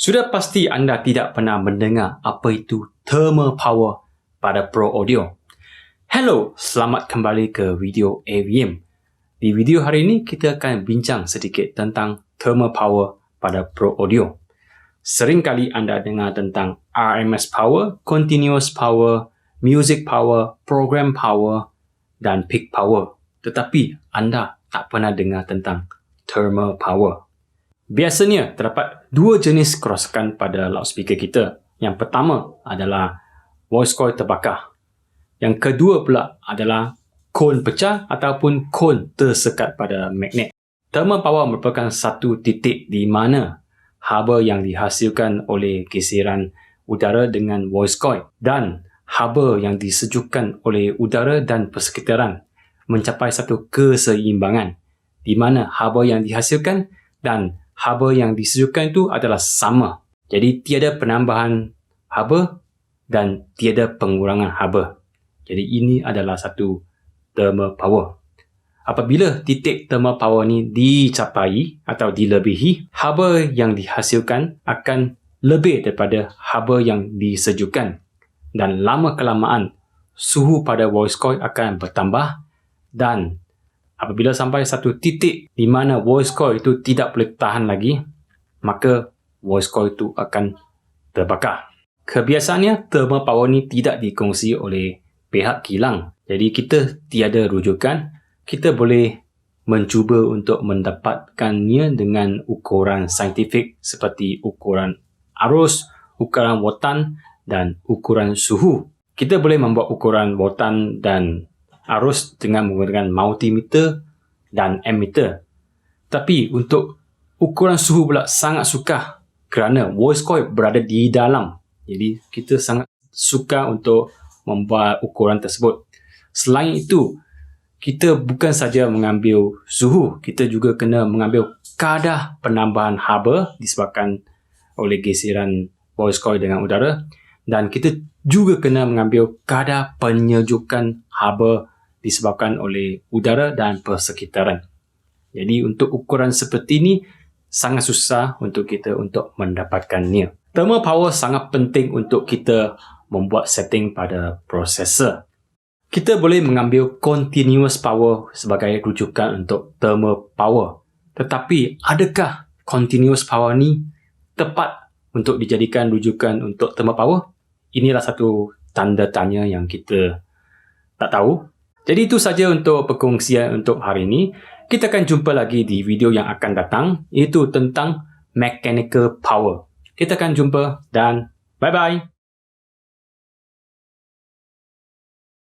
Sudah pasti anda tidak pernah mendengar apa itu thermal power pada Pro Audio. Hello, selamat kembali ke video AVM. Di video hari ini kita akan bincang sedikit tentang thermal power pada Pro Audio. Sering kali anda dengar tentang RMS power, continuous power, music power, program power dan peak power. Tetapi anda tak pernah dengar tentang thermal power. Biasanya terdapat dua jenis kerosakan pada loudspeaker kita. Yang pertama adalah voice coil terbakar. Yang kedua pula adalah kon pecah ataupun kon tersekat pada magnet. Thermal power merupakan satu titik di mana haba yang dihasilkan oleh geseran udara dengan voice coil dan haba yang disejukkan oleh udara dan persekitaran mencapai satu keseimbangan di mana haba yang dihasilkan dan haba yang disejukkan itu adalah sama. Jadi tiada penambahan haba dan tiada pengurangan haba. Jadi ini adalah satu thermal power. Apabila titik thermal power ni dicapai atau dilebihi, haba yang dihasilkan akan lebih daripada haba yang disejukkan. Dan lama kelamaan, suhu pada voice coil akan bertambah dan apabila sampai satu titik di mana voice coil itu tidak boleh tahan lagi, maka voice coil itu akan terbakar. Kebiasaannya, thermal power ni tidak dikongsi oleh pihak kilang. Jadi kita tiada rujukan, kita boleh mencuba untuk mendapatkannya dengan ukuran saintifik seperti ukuran arus, ukuran wotan dan ukuran suhu. Kita boleh membuat ukuran wotan dan arus dengan menggunakan multimeter dan ammeter. Tapi untuk ukuran suhu pula sangat suka kerana voice coil berada di dalam. Jadi kita sangat suka untuk membuat ukuran tersebut. Selain itu, kita bukan saja mengambil suhu, kita juga kena mengambil kadar penambahan haba disebabkan oleh geseran voice coil dengan udara dan kita juga kena mengambil kadar penyejukan haba disebabkan oleh udara dan persekitaran. Jadi untuk ukuran seperti ini sangat susah untuk kita untuk mendapatkannya. Thermal power sangat penting untuk kita membuat setting pada prosesor. Kita boleh mengambil continuous power sebagai rujukan untuk thermal power. Tetapi adakah continuous power ni tepat untuk dijadikan rujukan untuk thermal power? Inilah satu tanda tanya yang kita tak tahu jadi itu saja untuk perkongsian untuk hari ini. Kita akan jumpa lagi di video yang akan datang iaitu tentang mechanical power. Kita akan jumpa dan bye-bye.